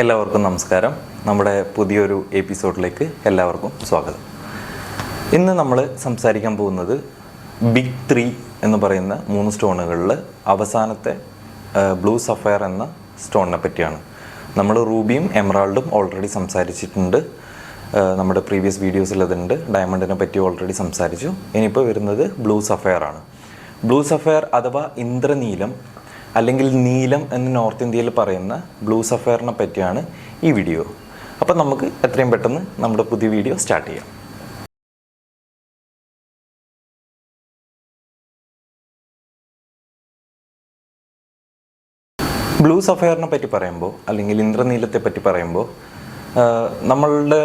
എല്ലാവർക്കും നമസ്കാരം. നമ്മുടെ പുതിയൊരു എപ്പിസോഡിലേക്ക് എല്ലാവർക്കും സ്വാഗതം. ഇന്ന് നമ്മൾ സംസാരിക്കാൻ പോകുന്നത് ബിഗ് ത്രീ എന്ന് പറയുന്ന മൂന്ന് സ്റ്റോണുകളിൽ അവസാനത്തെ ബ്ലൂ സഫയർ എന്ന സ്റ്റോണിനെ പറ്റിയാണ്. നമ്മൾ റൂബിയും എമറാൾഡും ഓൾറെഡി സംസാരിച്ചിട്ടുണ്ട്. നമ്മുടെ പ്രീവിയസ് വീഡിയോസിൽ അതുണ്ട്. ഡയമണ്ടിനെ പറ്റി ഓൾറെഡി സംസാരിച്ചു. ഇനിയിപ്പോൾ വരുന്നത് ബ്ലൂ സഫയർ ആണ്. ബ്ലൂ സഫയർ അഥവാ ഇന്ദ്രനീലം അല്ലെങ്കിൽ നീലം എന്ന് നോർത്ത് ഇന്ത്യയിൽ പറയുന്ന ബ്ലൂ സഫയറിനെ പറ്റിയാണ് ഈ വീഡിയോ. അപ്പം നമുക്ക് എത്രയും പെട്ടെന്ന് നമ്മുടെ പുതിയ വീഡിയോ സ്റ്റാർട്ട് ചെയ്യാം. ബ്ലൂ സഫയറിനെ പറ്റി പറയുമ്പോൾ അല്ലെങ്കിൽ ഇന്ദ്രനീലത്തെ പറ്റി പറയുമ്പോൾ നമ്മളുടെ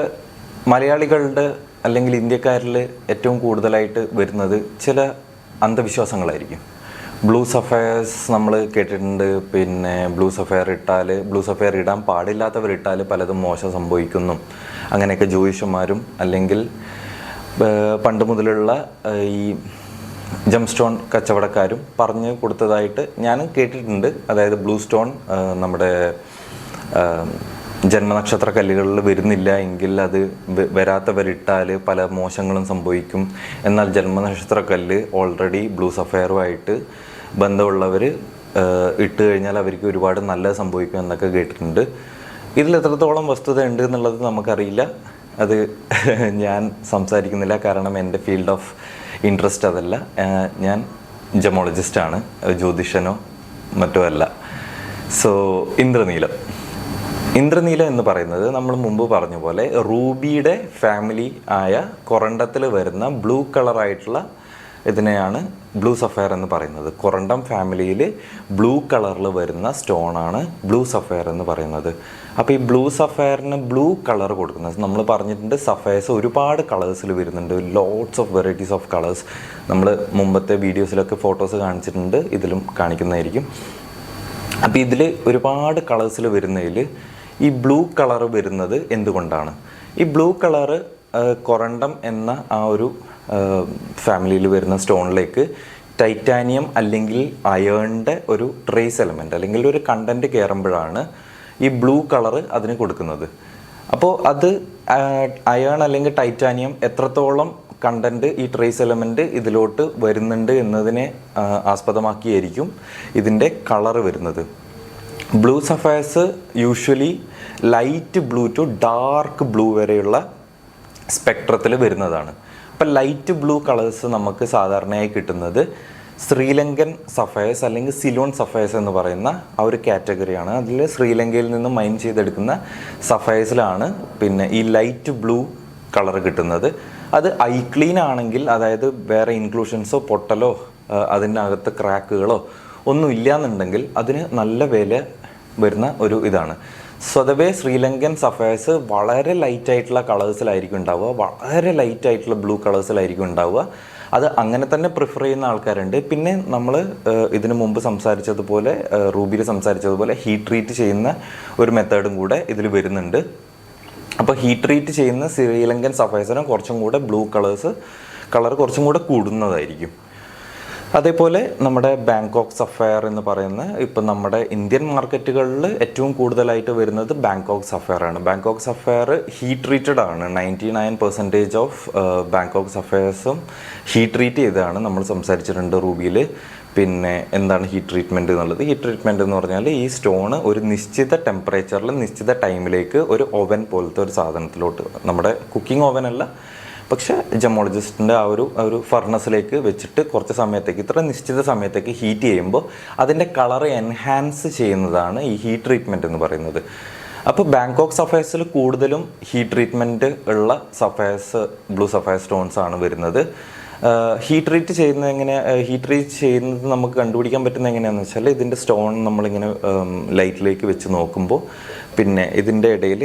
മലയാളികളുടെ അല്ലെങ്കിൽ ഇന്ത്യക്കാരിൽ ഏറ്റവും കൂടുതലായിട്ട് വരുന്നത് ചില അന്ധവിശ്വാസങ്ങളായിരിക്കും. ബ്ലൂ സഫയേഴ്സ് നമ്മൾ കേട്ടിട്ടുണ്ട്. പിന്നെ ബ്ലൂ സഫയർ ഇട്ടാൽ ബ്ലൂ സഫയർ ഇടാൻ പാടില്ലാത്തവർ ഇട്ടാൽ പലതും മോശം സംഭവിക്കുന്നു. അങ്ങനെയൊക്കെ ജ്യോതിഷന്മാരും അല്ലെങ്കിൽ പണ്ട് മുതലുള്ള ഈ ജം സ്റ്റോൺ കച്ചവടക്കാരും പറഞ്ഞു കൊടുത്തതായിട്ട് ഞാൻ കേട്ടിട്ടുണ്ട്. അതായത് ബ്ലൂ സ്റ്റോൺ നമ്മുടെ ജന്മനക്ഷത്ര കല്ലുകളിൽ വരുന്നില്ല എങ്കിൽ അത് വരാത്തവരിട്ടാൽ പല മോശങ്ങളും സംഭവിക്കും. എന്നാൽ ജന്മനക്ഷത്ര കല്ല് ഓൾറെഡി ബ്ലൂ സഫയറുമായിട്ട് ബന്ധമുള്ളവർ ഇട്ട് കഴിഞ്ഞാൽ അവർക്ക് ഒരുപാട് നല്ലത് സംഭവിക്കും എന്നൊക്കെ കേട്ടിട്ടുണ്ട്. ഇതിൽ എത്രത്തോളം വസ്തുത ഉണ്ട് എന്നുള്ളത് നമുക്കറിയില്ല. അത് ഞാൻ സംസാരിക്കുന്നില്ല. കാരണം എന്റെ ഫീൽഡ് ഓഫ് ഇൻട്രസ്റ്റ് അതല്ല. ഞാൻ ജമോളജിസ്റ്റാണ് ജ്യോതിഷനോ മറ്റോ അല്ല. സോ ഇന്ദ്രനീലം. ഇന്ദ്രനീലം എന്ന് പറയുന്നത് നമ്മൾ മുമ്പ് പറഞ്ഞ പോലെ റൂബിയുടെ ഫാമിലി ആയ കൊറണ്ടത്തിൽ വരുന്ന ബ്ലൂ കളറായിട്ടുള്ള ഇതിനെയാണ് ബ്ലൂ സഫയർ എന്ന് പറയുന്നത്. കൊറണ്ടം ഫാമിലിയിൽ ബ്ലൂ കളറിൽ വരുന്ന സ്റ്റോണാണ് ബ്ലൂ സഫയർ എന്ന് പറയുന്നത്. അപ്പോൾ ഈ ബ്ലൂ സഫയറിന് ബ്ലൂ കളർ കൊടുക്കുന്നത് നമ്മൾ പറഞ്ഞിട്ടുണ്ട് സഫയേഴ്സ് ഒരുപാട് കളേഴ്സിൽ വരുന്നുണ്ട്. Lots of varieties of colours നമ്മൾ മുമ്പത്തെ വീഡിയോസിലൊക്കെ ഫോട്ടോസ് കാണിച്ചിട്ടുണ്ട് ഇതിലും കാണിക്കുന്നതായിരിക്കും. അപ്പോൾ ഇതിൽ ഒരുപാട് കളേഴ്സിൽ വരുന്നതിൽ ഈ ബ്ലൂ കളർ വരുന്നത് എന്തുകൊണ്ടാണ്? ഈ ബ്ലൂ കളറ് കൊറണ്ടം എന്ന ആ ഒരു ഫാമിലിയിൽ വരുന്ന സ്റ്റോണിലേക്ക് ടൈറ്റാനിയം അല്ലെങ്കിൽ അയേണിന്റെ ഒരു ട്രേസ് എലമെന്റ് അല്ലെങ്കിൽ ഒരു കണ്ടന്റ് കയറുമ്പോഴാണ് ഈ ബ്ലൂ കളറ് അതിന് കൊടുക്കുന്നത്. അപ്പോൾ അത് അയേൺ അല്ലെങ്കിൽ ടൈറ്റാനിയം എത്രത്തോളം കണ്ടന്റ് ഈ ട്രേസ് എലമെന്റ് ഇതിലോട്ട് വരുന്നുണ്ട് എന്നതിനെ ആസ്പദമാക്കിയായിരിക്കും ഇതിന്റെ കളറ് വരുന്നത്. Blue sapphires usually light blue to dark blue വരെയുള്ള സ്പെക്ട്രത്തിൽ വരുന്നതാണ്. അപ്പം ലൈറ്റ് ബ്ലൂ കളേഴ്സ് നമുക്ക് സാധാരണയായി കിട്ടുന്നത് ശ്രീലങ്കൻ സഫയേഴ്സ് അല്ലെങ്കിൽ സിലോൺ സഫയേഴ്സ് എന്ന് പറയുന്ന ആ ഒരു കാറ്റഗറിയാണ് അതിൽ ശ്രീലങ്കയിൽ നിന്ന് മൈൻ ചെയ്തെടുക്കുന്ന സഫയേഴ്സിലാണ് പിന്നെ ഈ ലൈറ്റ് ബ്ലൂ കളർ കിട്ടുന്നത്. അത് ഐ ക്ലീൻ ആണെങ്കിൽ അതായത് വേറെ ഇൻക്ലൂഷൻസോ പൊട്ടലോ അതിനകത്ത് ക്രാക്കുകളോ ഒന്നും ഇല്ലാന്നുണ്ടെങ്കിൽ അതിന് നല്ല വില വരുന്ന ഒരു ഇതാണ്. സ്വതവേ ശ്രീലങ്കൻ സഫയേഴ്സ് വളരെ ലൈറ്റ് ആയിട്ടുള്ള കളേഴ്സിലായിരിക്കും ഉണ്ടാവുക. വളരെ ലൈറ്റ് ആയിട്ടുള്ള ബ്ലൂ കളേഴ്സിലായിരിക്കും ഉണ്ടാവുക. അത് അങ്ങനെ തന്നെ പ്രിഫർ ചെയ്യുന്ന ആൾക്കാരുണ്ട്. പിന്നെ നമ്മൾ ഇതിനു മുമ്പ് സംസാരിച്ചതുപോലെ റൂബിയിൽ സംസാരിച്ചതുപോലെ ഹീറ്റ് ട്രീറ്റ് ചെയ്യുന്ന ഒരു മെത്തേഡും കൂടെ ഇതിൽ വരുന്നുണ്ട്. അപ്പോൾ ഹീറ്റ് ട്രീറ്റ് ചെയ്യുന്ന ശ്രീലങ്കൻ സഫയേഴ്സിനും കുറച്ചും കൂടെ ബ്ലൂ കളേഴ്സ് കളർ കുറച്ചും കൂടെ കൂടുന്നതായിരിക്കും. അതേപോലെ നമ്മുടെ ബാങ്കോക്ക് സഫയർ എന്ന് പറയുന്ന ഇപ്പം നമ്മുടെ ഇന്ത്യൻ മാർക്കറ്റുകളിൽ ഏറ്റവും കൂടുതലായിട്ട് വരുന്നത് ബാങ്കോക്ക് സഫയർ ആണ്. ബാങ്കോക്ക് സഫയർ ഹീറ്റ് ട്രീറ്റഡ് ആണ്. Ninety nine percentage of Bangkok സഫയേഴ്സും heat treat ചെയ്താണ് നമ്മൾ സംസാരിച്ചിട്ടുണ്ട് റൂബിയിൽ പിന്നെ എന്താണ് ഹീറ്റ് ട്രീറ്റ്മെന്റ് എന്നുള്ളത്? ഹീറ്റ് ട്രീറ്റ്മെന്റ് എന്ന് പറഞ്ഞാൽ ഈ സ്റ്റോണ് ഒരു നിശ്ചിത ടെമ്പറേച്ചറിൽ നിശ്ചിത ടൈമിലേക്ക് ഒരു ഓവൻ പോലത്തെ ഒരു സാധനത്തിലോട്ട് നമ്മുടെ കുക്കിംഗ് ഓവൻ അല്ല പക്ഷേ ജമോളജിസ്റ്റിന്റെ ആ ഒരു ഒരു ഫർണസിലേക്ക് വെച്ചിട്ട് കുറച്ച് സമയത്തേക്ക് ഇത്ര നിശ്ചിത സമയത്തേക്ക് ഹീറ്റ് ചെയ്യുമ്പോൾ അതിന്റെ കളർ എൻഹാൻസ് ചെയ്യുന്നതാണ് ഈ ഹീറ്റ് ട്രീറ്റ്മെന്റ് എന്ന് പറയുന്നത്. അപ്പോൾ ബാങ്കോക്ക് സഫയേഴ്സിൽ കൂടുതലും ഹീറ്റ് ട്രീറ്റ്മെന്റ് ഉള്ള സഫയേഴ്സ് ബ്ലൂ സഫയർ സ്റ്റോൺസ് ആണ് വരുന്നത്. ഹീറ്റ് ട്രീറ്റ് ചെയ്യുന്ന എങ്ങനെ ഹീറ്റ് ട്രീറ്റ് ചെയ്യുന്നത് നമുക്ക് കണ്ടുപിടിക്കാൻ പറ്റുന്ന എങ്ങനെയാണെന്ന് വെച്ചാൽ ഇതിന്റെ സ്റ്റോൺ നമ്മളിങ്ങനെ ലൈറ്റിലേക്ക് വെച്ച് നോക്കുമ്പോൾ പിന്നെ ഇതിന്റെ ഇടയിൽ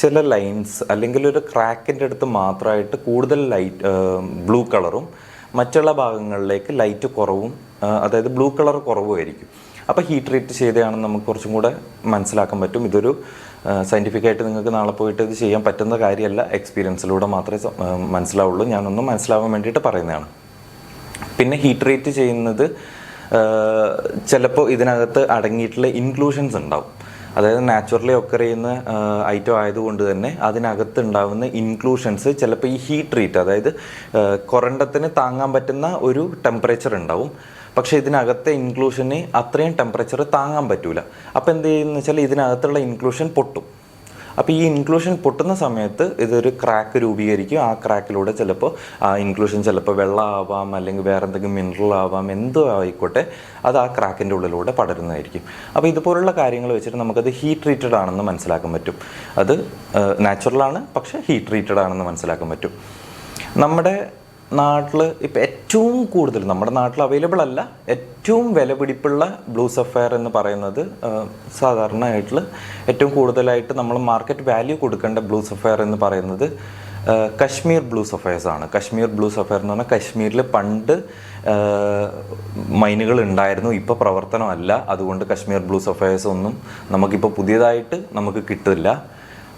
ചില ലൈൻസ് അല്ലെങ്കിൽ ഒരു ക്രാക്കിന്റെ അടുത്ത് മാത്രമായിട്ട് കൂടുതൽ ലൈറ്റ് ബ്ലൂ കളറും മറ്റുള്ള ഭാഗങ്ങളിലേക്ക് ലൈറ്റ് കുറവും അതായത് ബ്ലൂ കളർ കുറവുമായിരിക്കും. അപ്പോൾ ഹീറ്റ് ട്രീറ്റ് ചെയ്തതാണെന്ന് നമുക്ക് കുറച്ചും കൂടെ മനസ്സിലാക്കാൻ പറ്റും. ഇതൊരു സയന്റിഫിക് ആയിട്ട് നിങ്ങൾക്ക് നാളെ പോയിട്ട് ഇത് ചെയ്യാൻ പറ്റുന്ന കാര്യമല്ല. എക്സ്പീരിയൻസിലൂടെ മാത്രമേ മനസ്സിലാവുള്ളൂ. ഞാനൊന്നും മനസ്സിലാവാൻ വേണ്ടിയിട്ട് പറയുന്നതാണ്. പിന്നെ ഹീറ്റ് റേറ്റ് ചെയ്യുന്നത് ചിലപ്പോൾ ഇതിനകത്ത് അടങ്ങിയിട്ടുള്ള ഇൻക്ലൂഷൻസ് ഉണ്ടാവും. അതായത് നാച്ചുറലി ഒക്കർ ചെയ്യുന്ന ഐറ്റം ആയതുകൊണ്ട് തന്നെ അതിനകത്ത് ഉണ്ടാകുന്ന ഇൻക്ലൂഷൻസ് ചിലപ്പോൾ ഈ ഹീറ്റ് റേറ്റ് അതായത് കൊറണ്ടത്തിന് താങ്ങാൻ പറ്റുന്ന ഒരു ടെമ്പറേച്ചർ ഉണ്ടാവും. പക്ഷേ ഇതിനകത്തെ ഇൻക്ലൂഷന് അത്രയും ടെമ്പറേച്ചർ താങ്ങാൻ പറ്റൂല. അപ്പോൾ എന്ത് ചെയ്യുന്ന വെച്ചാൽ ഇതിനകത്തുള്ള ഇൻക്ലൂഷൻ പൊട്ടും. അപ്പോൾ ഈ ഇൻക്ലൂഷൻ പൊട്ടുന്ന സമയത്ത് ഇതൊരു ക്രാക്ക് രൂപീകരിക്കും. ആ ക്രാക്കിലൂടെ ചിലപ്പോൾ ആ ഇൻക്ലൂഷൻ ചിലപ്പോൾ വെള്ളം ആവാം അല്ലെങ്കിൽ വേറെ എന്തെങ്കിലും മിനറൽ ആവാം എന്തോ ആയിക്കോട്ടെ അത് ആ ക്രാക്കിന്റെ ഉള്ളിലൂടെ പടരുന്നതായിരിക്കും. അപ്പോൾ ഇതുപോലുള്ള കാര്യങ്ങൾ വെച്ചിട്ട് നമുക്കത് ഹീറ്റ് ട്രീറ്റഡ് ആണെന്ന് മനസ്സിലാക്കാൻ പറ്റും. അത് നാച്ചുറലാണ് പക്ഷേ ഹീറ്റ് ട്രീറ്റഡ് ആണെന്ന് മനസ്സിലാക്കാൻ പറ്റും. നമ്മുടെ നാട്ടിൽ ഇപ്പം ഏറ്റവും കൂടുതൽ നമ്മുടെ നാട്ടിൽ അവൈലബിൾ അല്ല ഏറ്റവും വിലപിടിപ്പുള്ള ബ്ലൂ സഫയർ എന്ന് പറയുന്നത് സാധാരണയായിട്ടുള്ള ഏറ്റവും കൂടുതലായിട്ട് നമ്മൾ മാർക്കറ്റ് വാല്യൂ കൊടുക്കേണ്ട ബ്ലൂ സഫയർ എന്ന് പറയുന്നത് കശ്മീർ ബ്ലൂ സഫയേഴ്സ് ആണ്. കശ്മീർ ബ്ലൂ സഫയർ എന്ന് പറഞ്ഞാൽ കശ്മീരിൽ പണ്ട് മൈനുകൾ ഉണ്ടായിരുന്നു ഇപ്പോൾ പ്രവർത്തനമല്ല അതുകൊണ്ട് കശ്മീർ ബ്ലൂ സഫയേഴ്സ് ഒന്നും നമുക്കിപ്പോൾ പുതിയതായിട്ട് നമുക്ക് കിട്ടില്ല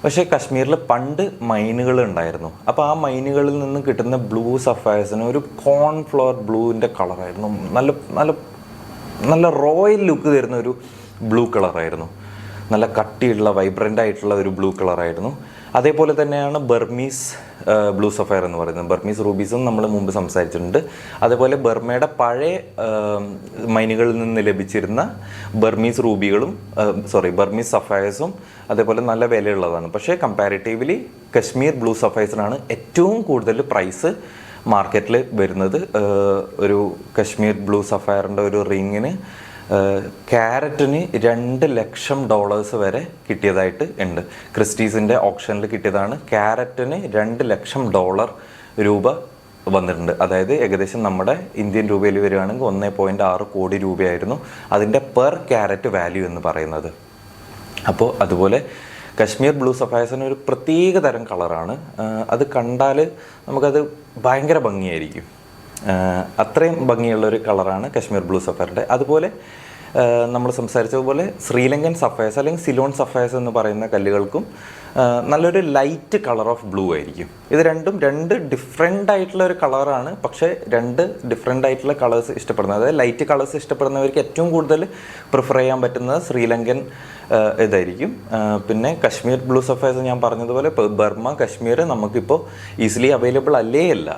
പക്ഷേ കശ്മീരിൽ പണ്ട് മൈനുകൾ ഉണ്ടായിരുന്നു. അപ്പോൾ ആ മൈനുകളിൽ നിന്ന് കിട്ടുന്ന ബ്ലൂ സഫയേഴ്സിന് ഒരു കോൺഫ്ലവർ ബ്ലൂവിന്റെ കളറായിരുന്നു. നല്ല നല്ല നല്ല റോയൽ ലുക്ക് തരുന്ന ഒരു ബ്ലൂ കളറായിരുന്നു. നല്ല കട്ടിയുള്ള വൈബ്രന്റ് ആയിട്ടുള്ള ഒരു ബ്ലൂ കളറായിരുന്നു. അതേപോലെ തന്നെയാണ് ബർമീസ് ബ്ലൂ സഫയർ എന്ന് പറയുന്നത്. ബർമീസ് റൂബീസും നമ്മൾ മുമ്പ് സംസാരിച്ചിട്ടുണ്ട്. അതേപോലെ ബർമയുടെ പഴയ മൈനുകളിൽ നിന്ന് ലഭിച്ചിരുന്ന ബർമീസ് റൂബികളും സോറി ബർമീസ് സഫയേഴ്സും അതേപോലെ നല്ല വിലയുള്ളതാണ്. പക്ഷേ കമ്പാരിറ്റീവ്ലി കശ്മീർ ബ്ലൂ സഫയേഴ്സിനാണ് ഏറ്റവും കൂടുതൽ പ്രൈസ് മാർക്കറ്റിൽ വരുന്നത്. ഒരു കശ്മീർ ബ്ലൂ സഫയറിന്റെ ഒരു റിങ്ങിന് ക്യാരറ്റിന് രണ്ട് ലക്ഷം ഡോളേഴ്സ് വരെ കിട്ടിയതായിട്ട് ഉണ്ട്. ക്രിസ്റ്റീസിന്റെ ഓപ്ഷനിൽ കിട്ടിയതാണ്. ക്യാരറ്റിന് രണ്ട് ലക്ഷം ഡോളർ രൂപ വന്നിട്ടുണ്ട്. അതായത് ഏകദേശം നമ്മുടെ ഇന്ത്യൻ രൂപയിൽ വരികയാണെങ്കിൽ ഒന്നേ പോയിന്റ് ആറ് കോടി രൂപയായിരുന്നു അതിന്റെ പെർ ക്യാരറ്റ് വാല്യൂ എന്ന് പറയുന്നത്. അപ്പോൾ അതുപോലെ കശ്മീർ ബ്ലൂ സഫായസിന് ഒരു പ്രത്യേക തരം കളറാണ്. അത് കണ്ടാൽ നമുക്കത് ഭയങ്കര ഭംഗിയായിരിക്കും. അത്രയും ഭംഗിയുള്ള ഒരു കളറാണ് കശ്മീർ ബ്ലൂ സഫയറിന്റെ അതുപോലെ നമ്മൾ സംസാരിച്ചതുപോലെ ശ്രീലങ്കൻ സഫയസ് അല്ലെങ്കിൽ സിലോൺ സഫയസ് എന്ന് പറയുന്ന കല്ലുകൾക്കും നല്ലൊരു ലൈറ്റ് കളർ ഓഫ് ബ്ലൂ ആയിരിക്കും. ഇത് രണ്ടും രണ്ട് ഡിഫറെന്റ് ആയിട്ടുള്ള ഒരു കളറാണ് പക്ഷേ രണ്ട് ഡിഫറെന്റ് ആയിട്ടുള്ള കളേഴ്സ് ഇഷ്ടപ്പെടുന്നത്. അതായത് ലൈറ്റ് കളേഴ്സ് ഇഷ്ടപ്പെടുന്നവർക്ക് ഏറ്റവും കൂടുതൽ പ്രിഫർ ചെയ്യാൻ പറ്റുന്നത് ശ്രീലങ്കൻ ഇതായിരിക്കും. പിന്നെ കശ്മീർ ബ്ലൂ സഫയസ് ഞാൻ പറഞ്ഞതുപോലെ ബർമ്മ കശ്മീർ നമുക്കിപ്പോൾ ഈസിലി അവൈലബിൾ അല്ലേ അല്ല.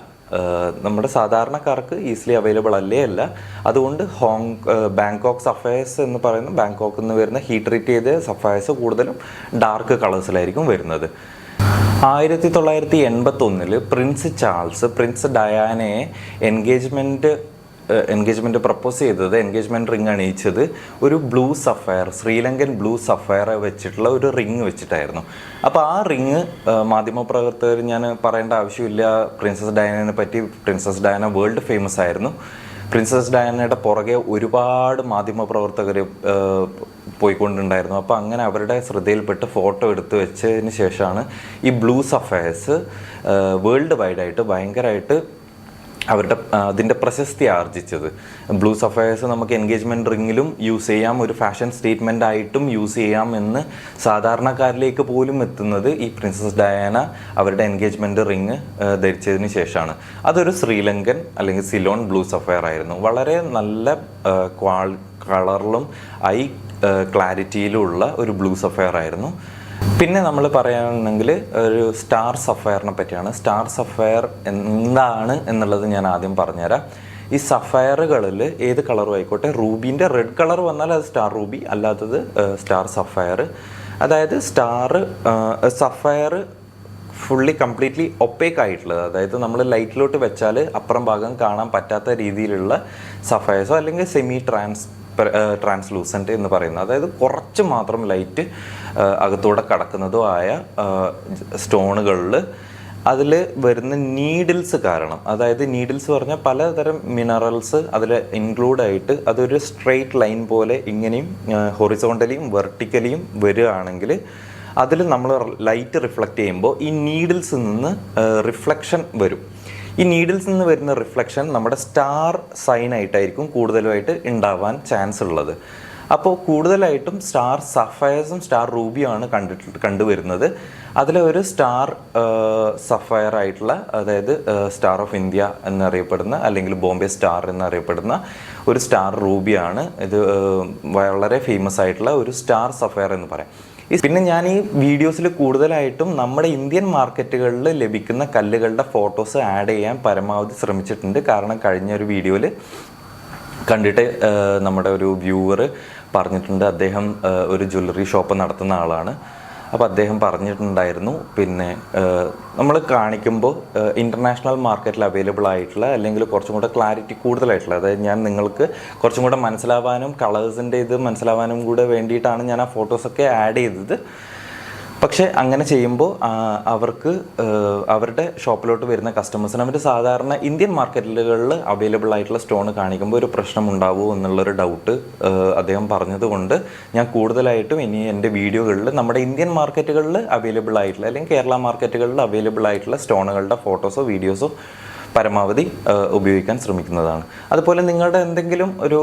നമ്മുടെ സാധാരണക്കാർക്ക് ഈസിലി അവൈലബിൾ അല്ലേ അല്ല. അതുകൊണ്ട് ഹോങ് ബാങ്കോക്ക് സഫയേഴ്സ് എന്ന് പറയുന്ന ബാങ്കോക്കിൽ നിന്ന് വരുന്ന ഹീറ്റ് ചെയ്ത സഫയേഴ്സ് കൂടുതലും ഡാർക്ക് കളേഴ്സിലായിരിക്കും വരുന്നത്. ആയിരത്തി തൊള്ളായിരത്തി എൺപത്തൊന്നിൽ പ്രിൻസ് ചാൾസ് പ്രിൻസ് ഡയാനയെ എൻഗേജ്മെന്റ് എൻഗേജ്മെന്റ് പ്രപ്പോസ് ചെയ്തത് എൻഗേജ്മെന്റ് റിങ് അണിയിച്ചത് ഒരു blue sapphire Sri Lankan blue sapphire വെച്ചിട്ടുള്ള ഒരു റിങ് വെച്ചിട്ടായിരുന്നു. അപ്പോൾ ആ റിങ് മാധ്യമപ്രവർത്തകർ ഞാൻ പറയേണ്ട ആവശ്യമില്ല. പ്രിൻസസ് ഡയനെ പറ്റി പ്രിൻസസ് ഡയന വേൾഡ് ഫേമസ് ആയിരുന്നു. പ്രിൻസസ് ഡയാനയുടെ പുറകെ ഒരുപാട് മാധ്യമപ്രവർത്തകർ പോയിക്കൊണ്ടുണ്ടായിരുന്നു അപ്പോൾ അങ്ങനെ അവരുടെ ശ്രദ്ധയിൽപ്പെട്ട് ഫോട്ടോ എടുത്ത് വെച്ചതിന് ശേഷമാണ് ഈ ബ്ലൂ സഫയേഴ്സ് വേൾഡ് വൈഡായിട്ട് ഭയങ്കരമായിട്ട് അവരുടെ അതിന്റെ പ്രശസ്തി ആർജിച്ചത്. ബ്ലൂ സഫയേഴ്സ് നമുക്ക് എൻഗേജ്മെന്റ് റിങ്ങിലും യൂസ് ചെയ്യാം ഒരു ഫാഷൻ സ്റ്റേറ്റ്മെന്റ് ആയിട്ടും യൂസ് ചെയ്യാം എന്ന് സാധാരണക്കാരിലേക്ക് പോലും എത്തുന്നത് ഈ പ്രിൻസസ് ഡയാന അവരുടെ എൻഗേജ്മെന്റ് റിങ് ധരിച്ചതിന് ശേഷമാണ്. അതൊരു ശ്രീലങ്കൻ അല്ലെങ്കിൽ സിലോൺ ബ്ലൂ സഫയർ ആയിരുന്നു. വളരെ നല്ല ക്വാൾ കളറിലും ഐ ക്ലാരിറ്റിയിലുള്ള ഒരു ബ്ലൂ സഫയർ ആയിരുന്നു. പിന്നെ നമ്മൾ പറയുകയാണെങ്കിൽ ഒരു സ്റ്റാർ സഫയറിനെ പറ്റിയാണ്. സ്റ്റാർ സഫയർ എന്താണ് എന്നുള്ളത് ഞാൻ ആദ്യം പറഞ്ഞുതരാം. ഈ സഫയറുകളിൽ ഏത് കളറും ആയിക്കോട്ടെ റൂബീന്റെ റെഡ് കളർ വന്നാൽ അത് സ്റ്റാർ റൂബി അല്ലാത്തത് സ്റ്റാർ സഫയർ അതായത് star sapphire fully completely opaque ആയിട്ടുള്ളത്. അതായത് നമ്മൾ ലൈറ്റിലോട്ട് വെച്ചാൽ അപ്പുറം ഭാഗം കാണാൻ പറ്റാത്ത രീതിയിലുള്ള സഫയേഴ്സോ അല്ലെങ്കിൽ സെമി ട്രാൻസ് ട്രാൻസ്ലൂസന്റ് എന്ന് പറയുന്നത്. അതായത് കുറച്ച് മാത്രം ലൈറ്റ് അകത്തൂടെ കടക്കുന്നതോ ആയ സ്റ്റോണുകളിൽ അതിൽ വരുന്ന നീഡിൽസ് കാരണം. അതായത് നീഡിൽസ് പറഞ്ഞാൽ പലതരം മിനറൽസ് അതിൽ ഇൻക്ലൂഡ് ആയിട്ട് അതൊരു സ്ട്രെയിറ്റ് ലൈൻ പോലെ ഇങ്ങനെയും ഹൊറിസോണ്ടലിയും വെർട്ടിക്കലിയും വരികയാണെങ്കിൽ അതിൽ നമ്മൾ ലൈറ്റ് റിഫ്ലക്റ്റ് ചെയ്യുമ്പോൾ ഈ നീഡിൽസിൽ നിന്ന് റിഫ്ലക്ഷൻ വരും. ഈ നീഡിൽസ് നിന്ന് വരുന്ന റിഫ്ലക്ഷൻ നമ്മുടെ സ്റ്റാർ സൈനായിട്ടായിരിക്കും കൂടുതലുമായിട്ട് ഉണ്ടാവാൻ ചാൻസ് ഉള്ളത്. അപ്പോൾ കൂടുതലായിട്ടും സ്റ്റാർ സഫയർസും സ്റ്റാർ റൂബിയും ആണ് കണ്ടിട്ട് കണ്ടുവരുന്നത്. അതിലെ ഒരു സ്റ്റാർ സഫയർ ആയിട്ടുള്ള അതായത് സ്റ്റാർ ഓഫ് ഇന്ത്യ എന്നറിയപ്പെടുന്ന അല്ലെങ്കിൽ ബോംബെ സ്റ്റാർ എന്നറിയപ്പെടുന്ന ഒരു സ്റ്റാർ റൂബിയാണ് ഇത് വളരെ ഫേമസ് ആയിട്ടുള്ള ഒരു സ്റ്റാർ സഫയർ എന്ന് പറയാം. പിന്നെ ഞാൻ ഈ വീഡിയോസിൽ കൂടുതലായിട്ടും നമ്മുടെ ഇന്ത്യൻ മാർക്കറ്റുകളിൽ ലഭിക്കുന്ന കല്ലുകളുടെ ഫോട്ടോസ് ആഡ് ചെയ്യാൻ പരമാവധി ശ്രമിച്ചിട്ടുണ്ട്. കാരണം കഴിഞ്ഞ ഒരു വീഡിയോയിൽ കണ്ടിട്ട് നമ്മുടെ ഒരു വ്യൂവർ പറഞ്ഞിട്ടുണ്ട്. അദ്ദേഹം ഒരു ജ്വല്ലറി ഷോപ്പ് നടത്തുന്ന ആളാണ്. അപ്പോൾ അദ്ദേഹം പറഞ്ഞിട്ടുണ്ടായിരുന്നു പിന്നെ നമ്മൾ കാണിക്കുമ്പോൾ ഇന്റർനാഷണൽ മാർക്കറ്റിൽ അവൈലബിൾ ആയിട്ടുള്ള അല്ലെങ്കിൽ കുറച്ചും കൂടെ ക്ലാരിറ്റി കൂടുതലായിട്ടുള്ള അതായത് ഞാൻ നിങ്ങൾക്ക് കുറച്ചും കൂടെ മനസ്സിലാവാനും കളേഴ്സിന്റെ ഇത് മനസ്സിലാവാനും കൂടെ വേണ്ടിയിട്ടാണ് ഞാൻ ആ ഫോട്ടോസൊക്കെ ആഡ് ചെയ്തത്. പക്ഷേ അങ്ങനെ ചെയ്യുമ്പോൾ അവർക്ക് അവരുടെ ഷോപ്പിലോട്ട് വരുന്ന കസ്റ്റമേഴ്സിന് അവർ സാധാരണ ഇന്ത്യൻ മാർക്കറ്റുകളിൽ അവൈലബിൾ ആയിട്ടുള്ള സ്റ്റോൺ കാണിക്കുമ്പോൾ ഒരു പ്രശ്നം ഉണ്ടാവുമോ എന്നുള്ളൊരു ഡൗട്ട് അദ്ദേഹം പറഞ്ഞതുകൊണ്ട് ഞാൻ കൂടുതലായിട്ടും ഇനി എന്റെ വീഡിയോകളിൽ നമ്മുടെ ഇന്ത്യൻ മാർക്കറ്റുകളിൽ അവൈലബിൾ ആയിട്ടുള്ള അല്ലെങ്കിൽ കേരള മാർക്കറ്റുകളിൽ അവൈലബിൾ ആയിട്ടുള്ള സ്റ്റോണുകളുടെ ഫോട്ടോസോ വീഡിയോസോ പരമാവധി ഉപയോഗിക്കാൻ ശ്രമിക്കുന്നതാണ്. അതുപോലെ നിങ്ങളുടെ എന്തെങ്കിലും ഒരു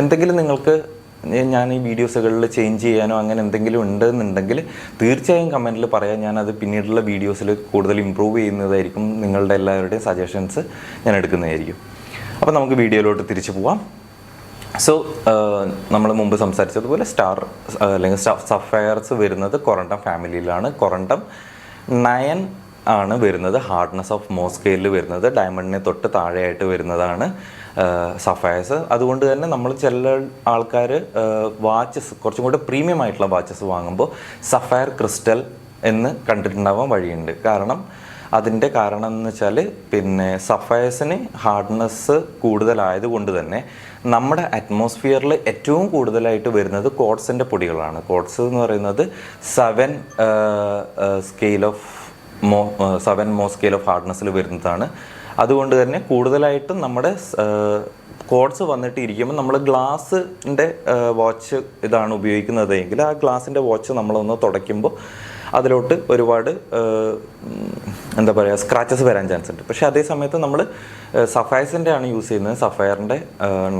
എന്തെങ്കിലും നിങ്ങൾക്ക് ഞാൻ ഈ വീഡിയോസുകളിൽ ചേഞ്ച് ചെയ്യാനോ അങ്ങനെ എന്തെങ്കിലും ഉണ്ടെന്നുണ്ടെങ്കിൽ തീർച്ചയായും കമന്റിൽ പറയാം. ഞാനത് പിന്നീടുള്ള വീഡിയോസിൽ കൂടുതൽ ഇമ്പ്രൂവ് ചെയ്യുന്നതായിരിക്കും നിങ്ങളുടെ എല്ലാവരുടെയും സജഷൻസ് ഞാൻ എടുക്കുന്നതായിരിക്കും. അപ്പോൾ നമുക്ക് വീഡിയോയിലോട്ട് തിരിച്ചു പോവാം. സോ നമ്മൾ മുമ്പ് സംസാരിച്ചതുപോലെ സ്റ്റാർ അല്ലെങ്കിൽ സഫയർസ് വരുന്നത് കൊറണ്ടം ഫാമിലിയിലാണ് കൊറണ്ടം നയൻ ആണ് വരുന്നത്. ഹാർഡ്നെസ് ഓഫ് മോസ്കെയിൽ വരുന്നത്. ഡയമണ്ടിനെ തൊട്ട് താഴെയായിട്ട് വരുന്നതാണ്. സഫയർസ് അതുകൊണ്ട് തന്നെ നമ്മൾ ചില ആൾക്കാർ വാച്ചസ് കുറച്ചും കൂടെ പ്രീമിയം ആയിട്ടുള്ള വാച്ചസ് വാങ്ങുമ്പോൾ സഫയർ ക്രിസ്റ്റൽ എന്ന് കണ്ടിട്ടുണ്ടാവാൻ വഴിയുണ്ട്. കാരണം അതിന്റെ കാരണം എന്ന് വെച്ചാൽ പിന്നെ സഫയേഴ്സിന് ഹാർഡ്നെസ് കൂടുതലായത് കൊണ്ട് തന്നെ നമ്മുടെ അറ്റ്മോസ്ഫിയറിൽ ഏറ്റവും കൂടുതലായിട്ട് വരുന്നത് കോഡ്സിന്റെ പൊടികളാണ്. കോഡ്സ് എന്ന് പറയുന്നത് seven scale of Mohs seven Mohs scale of ഹാർഡ്നെസ്സിൽ വരുന്നതാണ്. അതുകൊണ്ട് തന്നെ കൂടുതലായിട്ടും നമ്മുടെ കോഡ്സ് വന്നിട്ട് ഇരിക്കുമ്പോൾ നമ്മൾ ഗ്ലാസിന്റെ വാച്ച് ഇതാണ് ഉപയോഗിക്കുന്നത് എങ്കിൽ ആ ഗ്ലാസിന്റെ വാച്ച് നമ്മളൊന്ന് തുടയ്ക്കുമ്പോൾ അതിലോട്ട് ഒരുപാട് എന്താ പറയുക സ്ക്രാച്ചസ് വരാൻ ചാൻസ് ഉണ്ട്. പക്ഷേ അതേ സമയത്ത് നമ്മൾ സഫയസിന്റെ ആണ് യൂസ് ചെയ്യുന്നത്. സഫയറിന്റെ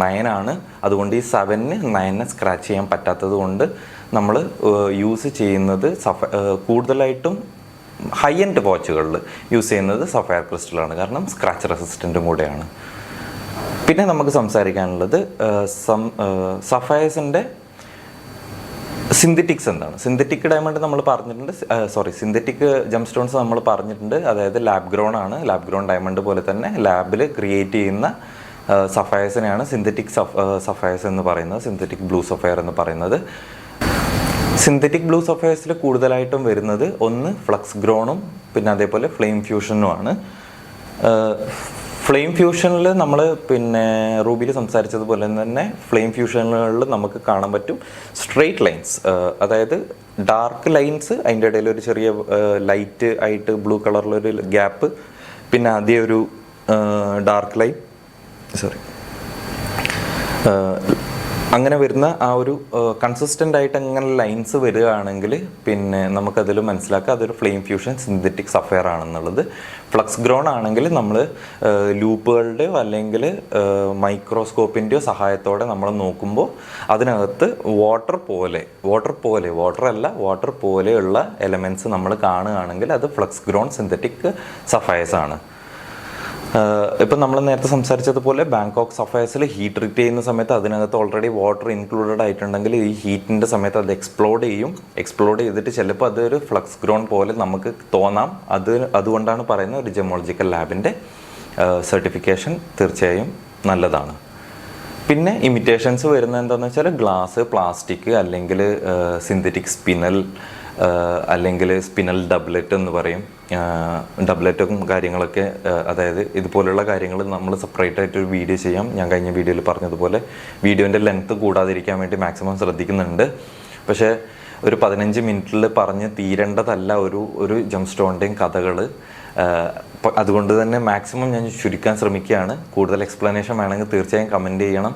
നയനാണ് അതുകൊണ്ട് ഈ സെവനിന് നയനെ സ്ക്രാച്ച് ചെയ്യാൻ പറ്റാത്തത് കൊണ്ട് നമ്മൾ യൂസ് ചെയ്യുന്നത് സഫ കൂടുതലായിട്ടും ഹൈ എൻഡ് വാച്ചുകളിൽ യൂസ് ചെയ്യുന്നത് സഫയർ ക്രിസ്റ്റലാണ് കാരണം സ്ക്രാച്ച് റെസിസ്റ്റന്റും കൂടെയാണ്. പിന്നെ നമുക്ക് സംസാരിക്കാനുള്ളത് സം സഫയേഴ്സിന്റെ സിന്തറ്റിക്സ് എന്താണ്? സിന്തറ്റിക് ഡയമണ്ട് നമ്മൾ പറഞ്ഞിട്ടുണ്ട് സോറി സിന്തറ്റിക് ജം സ്റ്റോൺസ് നമ്മൾ പറഞ്ഞിട്ടുണ്ട്. അതായത് ലാബ് ഗ്രോൺ ആണ്. ലാബ് ഗ്രോൺ ഡയമണ്ട് പോലെ തന്നെ ലാബിൽ ക്രിയേറ്റ് ചെയ്യുന്ന സഫയേഴ്സിനെയാണ് സിന്തറ്റിക് സഫയേഴ്സ് എന്ന് പറയുന്നത് സിന്തറ്റിക് ബ്ലൂ സഫയർ എന്ന് പറയുന്നത്. സിന്തറ്റിക് ബ്ലൂ സഫയേഴ്സിൽ കൂടുതലായിട്ടും വരുന്നത് ഒന്ന് ഫ്ലക്സ് ഗ്രോണും പിന്നെ അതേപോലെ ഫ്ലെയിം ഫ്യൂഷനുമാണ് ഫ്ലെയിം ഫ്യൂഷനിൽ നമ്മൾ പിന്നെ റൂബിയിൽ സംസാരിച്ചതുപോലെ തന്നെ ഫ്ലെയിം ഫ്യൂഷനുകളിൽ നമുക്ക് കാണാൻ പറ്റും സ്ട്രെയിറ്റ് ലൈൻസ് അതായത് ഡാർക്ക് ലൈൻസ് അതിന്റെ ഇടയിൽ ഒരു ചെറിയ ലൈറ്റ് ആയിട്ട് ബ്ലൂ കളറിലൊരു ഗ്യാപ്പ് പിന്നെ ആദ്യം ഒരു ഡാർക്ക് ലൈൻ സോറി അങ്ങനെ വരുന്ന ആ ഒരു കൺസിസ്റ്റന്റ് ആയിട്ട് അങ്ങനെ ലൈൻസ് വരികയാണെങ്കിൽ പിന്നെ നമുക്കതിൽ മനസ്സിലാക്കുക അതൊരു ഫ്ലെയിം ഫ്യൂഷൻ സിന്തറ്റിക് സഫയർ ആണെന്നുള്ളത്. ഫ്ലക്സ് ഗ്രോൺ ആണെങ്കിൽ നമ്മൾ ലൂപ്പുകളുടെയോ അല്ലെങ്കിൽ മൈക്രോസ്കോപ്പിന്റെയോ സഹായത്തോടെ നമ്മൾ നോക്കുമ്പോൾ അതിനകത്ത് വാട്ടർ പോലെ വാട്ടർ പോലെ വാട്ടർ അല്ല വാട്ടർ പോലെയുള്ള എലമെന്റ്സ് നമ്മൾ കാണുകയാണെങ്കിൽ അത് ഫ്ലക്സ് ഗ്രോൺ സിന്തറ്റിക് സഫയേഴ്സ് ആണ്. ഇപ്പം നമ്മൾ നേരത്തെ സംസാരിച്ചതുപോലെ ബാങ്കോക്ക് സഫയേഴ്സിൽ ഹീറ്റ് ട്രീറ്റ് ചെയ്യുന്ന സമയത്ത് അതിനകത്ത് ഓൾറെഡി വാട്ടർ ഇൻക്ലൂഡഡ് ആയിട്ടുണ്ടെങ്കിൽ ഈ ഹീറ്റിന്റെ സമയത്ത് അത് എക്സ്പ്ലോഡ് ചെയ്യും. എക്സ്പ്ലോഡ് ചെയ്തിട്ട് ചിലപ്പോൾ അതൊരു ഫ്ലക്സ് ഗ്രോൺ പോലെ നമുക്ക് തോന്നാം. അത് അതുകൊണ്ടാണ് പറയുന്നത് ഒരു ജെമോളജിക്കൽ ലാബിന്റെ സർട്ടിഫിക്കേഷൻ തീർച്ചയായും നല്ലതാണ്. പിന്നെ ഇമിറ്റേഷൻസ് വരുന്നത് എന്താണെന്ന് വെച്ചാൽ ഗ്ലാസ് പ്ലാസ്റ്റിക് അല്ലെങ്കിൽ സിന്തറ്റിക് സ്പിനൽ അല്ലെങ്കിൽ സ്പിനൽ ഡബ്ലറ്റ് എന്ന് പറയും. ഡബ്ലറ്റും കാര്യങ്ങളൊക്കെ അതായത് ഇതുപോലുള്ള കാര്യങ്ങൾ നമ്മൾ സെപ്പറേറ്റ് ആയിട്ട് ഒരു വീഡിയോ ചെയ്യാം. ഞാൻ കഴിഞ്ഞ വീഡിയോയിൽ പറഞ്ഞതുപോലെ വീഡിയോന്റെ ലെങ്ത്ത് കൂടാതിരിക്കാൻ വേണ്ടി മാക്സിമം ശ്രദ്ധിക്കുന്നുണ്ട്. പക്ഷേ ഒരു പതിനഞ്ച് മിനിറ്റിൽ പറഞ്ഞ് തീരേണ്ടതല്ല ഒരു ഒരു ജം സ്റ്റോണിന്റെയും കഥകൾ അതുകൊണ്ട് തന്നെ മാക്സിമം ഞാൻ ചുരുക്കാൻ ശ്രമിക്കുകയാണ്. കൂടുതൽ എക്സ്പ്ലനേഷൻ വേണമെങ്കിൽ തീർച്ചയായും കമന്റ് ചെയ്യണം.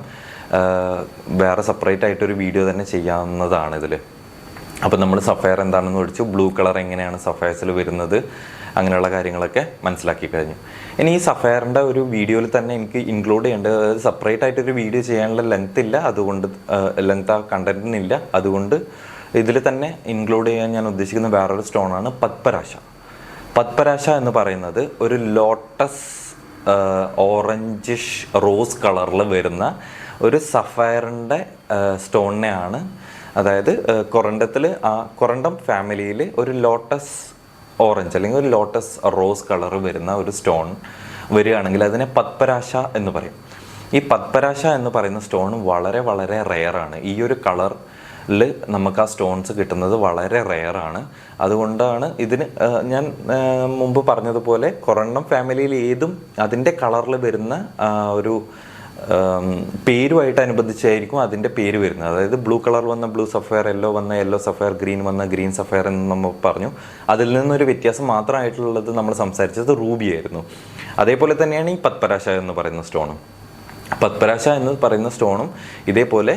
വേറെ സെപ്പറേറ്റ് ആയിട്ടൊരു വീഡിയോ തന്നെ ചെയ്യാവുന്നതാണ് ഇതിൽ അപ്പോൾ നമ്മൾ സഫയർ എന്താണെന്ന് പഠിച്ചു ബ്ലൂ കളർ എങ്ങനെയാണ് സഫയേഴ്സിൽ വരുന്നത്? അങ്ങനെയുള്ള കാര്യങ്ങളൊക്കെ മനസ്സിലാക്കി കഴിഞ്ഞു. ഇനി ഈ സഫയറിന്റെ ഒരു വീഡിയോയിൽ തന്നെ എനിക്ക് ഇൻക്ലൂഡ് ചെയ്യേണ്ടത് അതായത് സെപ്പറേറ്റ് ആയിട്ട് ഒരു വീഡിയോ ചെയ്യാനുള്ള ലെങ്ത് ഇല്ല. അതുകൊണ്ട് ലെങ്ത് ആ കണ്ടന്റിനില്ല അതുകൊണ്ട് ഇതിൽ തന്നെ ഇൻക്ലൂഡ് ചെയ്യാൻ ഞാൻ ഉദ്ദേശിക്കുന്ന വേറൊരു സ്റ്റോണാണ് പത്പരാശ പത്പരാശ എന്ന് പറയുന്നത് ഒരു ലോട്ടസ് ഓറഞ്ചിഷ് റോസ് കളറിൽ വരുന്ന ഒരു സഫയറിന്റെ സ്റ്റോണിനെയാണ് അതായത് കൊറണ്ടത്തിൽ ആ കൊറണ്ടം ഫാമിലിയിൽ ഒരു ലോട്ടസ് ഓറഞ്ച് അല്ലെങ്കിൽ ഒരു ലോട്ടസ് റോസ് കളർ വരുന്ന ഒരു സ്റ്റോൺ വരികയാണെങ്കിൽ അതിനെ പത്പരാശ എന്ന് പറയും. ഈ പത്പരാശ എന്ന് പറയുന്ന സ്റ്റോൺ വളരെ വളരെ റെയറാണ്. ഈ ഒരു കളറിൽ നമുക്ക് ആ സ്റ്റോൺസ് കിട്ടുന്നത് വളരെ റെയറാണ്. അതുകൊണ്ടാണ് ഇതിന് ഞാൻ മുമ്പ് പറഞ്ഞതുപോലെ കൊറണ്ണം ഫാമിലിയിൽ ഏതും അതിന്റെ കളറിൽ വരുന്ന ഒരു പേരുമായിട്ട് അനുബന്ധിച്ചായിരിക്കും അതിന്റെ പേര് വരുന്നത്. അതായത് ബ്ലൂ കളർ വന്ന ബ്ലൂ സഫയർ യെല്ലോ വന്ന യെല്ലോ സഫയർ ഗ്രീൻ വന്ന ഗ്രീൻ സഫയർ എന്ന് നമ്മൾ പറഞ്ഞു. അതിൽ നിന്നൊരു വ്യത്യാസം മാത്രമായിട്ടുള്ളത് നമ്മൾ സംസാരിച്ചത് റൂബി ആയിരുന്നു. അതേപോലെ തന്നെയാണ് ഈ പത്പരാശ എന്ന് പറയുന്ന സ്റ്റോണും. പത്പരാശ എന്ന് പറയുന്ന സ്റ്റോണും ഇതേപോലെ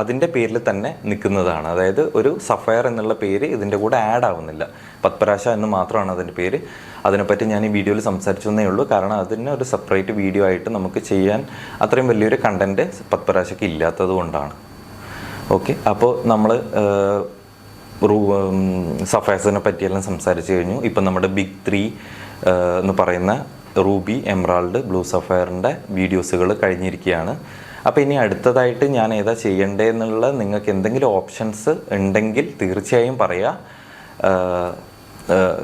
അതിന്റെ പേരിൽ തന്നെ നിൽക്കുന്നതാണ്. അതായത് ഒരു സഫയർ എന്നുള്ള പേര് ഇതിന്റെ കൂടെ ആഡ് ആവുന്നില്ല. പത്പരാശ എന്ന് മാത്രമാണ് അതിന്റെ പേര്. അതിനെപ്പറ്റി ഞാൻ ഈ വീഡിയോയിൽ സംസാരിച്ചെന്നേ ഉള്ളൂ. കാരണം അതിന് ഒരു സെപ്പറേറ്റ് വീഡിയോ ആയിട്ട് നമുക്ക് ചെയ്യാൻ അത്രയും വലിയൊരു കണ്ടന്റ് പത്പരാശയ്ക്ക് ഇല്ലാത്തത് കൊണ്ടാണ്. ഓക്കെ അപ്പോൾ നമ്മൾ റൂ സഫേഴ്സിനെ പറ്റിയെല്ലാം സംസാരിച്ചു കഴിഞ്ഞു. ഇപ്പം നമ്മുടെ ബിഗ് ത്രീ എന്ന് പറയുന്ന റൂബി എംറാൾഡ് ബ്ലൂ സഫയറിന്റെ വീഡിയോസുകൾ കഴിഞ്ഞിരിക്കുകയാണ്. അപ്പോൾ ഇനി അടുത്തതായിട്ട് ഞാൻ ഏതാ ചെയ്യേണ്ടതെന്നുള്ള നിങ്ങൾക്ക് എന്തെങ്കിലും ഓപ്ഷൻസ് ഉണ്ടെങ്കിൽ തീർച്ചയായും പറയുക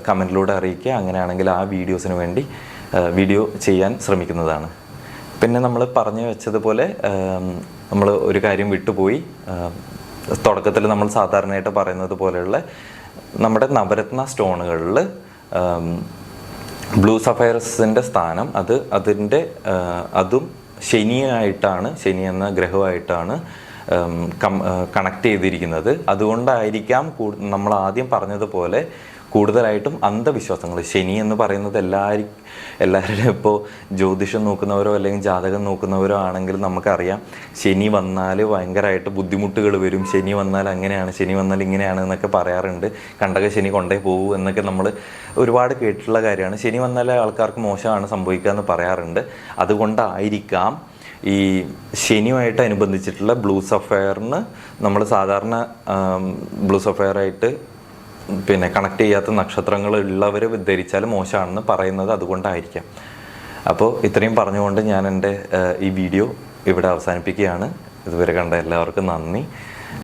കമന്റിലൂടെ അറിയിക്കുക. അങ്ങനെയാണെങ്കിൽ ആ വീഡിയോസിന് വേണ്ടി വീഡിയോ ചെയ്യാൻ ശ്രമിക്കുന്നതാണ്. പിന്നെ നമ്മൾ പറഞ്ഞു വെച്ചതുപോലെ നമ്മൾ ഒരു കാര്യം വിട്ടുപോയി. തുടക്കത്തിൽ നമ്മൾ സാധാരണയായിട്ട് പറയുന്നത് പോലെയുള്ള നമ്മുടെ നവരത്ന സ്റ്റോണുകളിൽ ബ്ലൂ സഫയർസിന്റെ സ്ഥാനം അത് അതിന്റെ അതും ശനിയായിട്ടാണ് ശനി എന്ന ഗ്രഹമായിട്ടാണ് കണക്ട് ചെയ്തിരിക്കുന്നത്. അതുകൊണ്ടായിരിക്കാം നമ്മൾ ആദ്യം പറഞ്ഞതുപോലെ കൂടുതലായിട്ടും അന്ധവിശ്വാസങ്ങൾ. ശനി എന്ന് പറയുന്നത് എല്ലാവരും എല്ലാവരുടെയും ഇപ്പോൾ ജ്യോതിഷം നോക്കുന്നവരോ അല്ലെങ്കിൽ ജാതകം നോക്കുന്നവരോ ആണെങ്കിൽ നമുക്കറിയാം ശനി വന്നാൽ ഭയങ്കരമായിട്ട് ബുദ്ധിമുട്ടുകൾ വരും. ശനി വന്നാൽ അങ്ങനെയാണ് ശനി വന്നാൽ ഇങ്ങനെയാണ് എന്നൊക്കെ പറയാറുണ്ട്. കണ്ടക ശനി കൊണ്ടേ പോകൂ എന്നൊക്കെ നമ്മൾ ഒരുപാട് കേട്ടിട്ടുള്ള കാര്യമാണ്. ശനി വന്നാൽ ആൾക്കാർക്ക് മോശമാണ് സംഭവിക്കുക എന്ന് പറയാറുണ്ട്. അതുകൊണ്ടായിരിക്കാം ഈ ശനിയുമായിട്ട് അനുബന്ധിച്ചിട്ടുള്ള ബ്ലൂ സഫയറിന് നമ്മൾ സാധാരണ ബ്ലൂ സഫയറായിട്ട് പിന്നെ കണക്ട് ചെയ്യാത്ത നക്ഷത്രങ്ങൾ ഉള്ളവർ ധരിച്ചാൽ മോശമാണെന്ന് പറയുന്നത് അതുകൊണ്ടായിരിക്കാം. അപ്പോൾ ഇത്രയും പറഞ്ഞുകൊണ്ട് ഞാൻ എന്റെ ഈ വീഡിയോ ഇവിടെ അവസാനിപ്പിക്കുകയാണ്. ഇതുവരെ കണ്ട എല്ലാവർക്കും നന്ദി.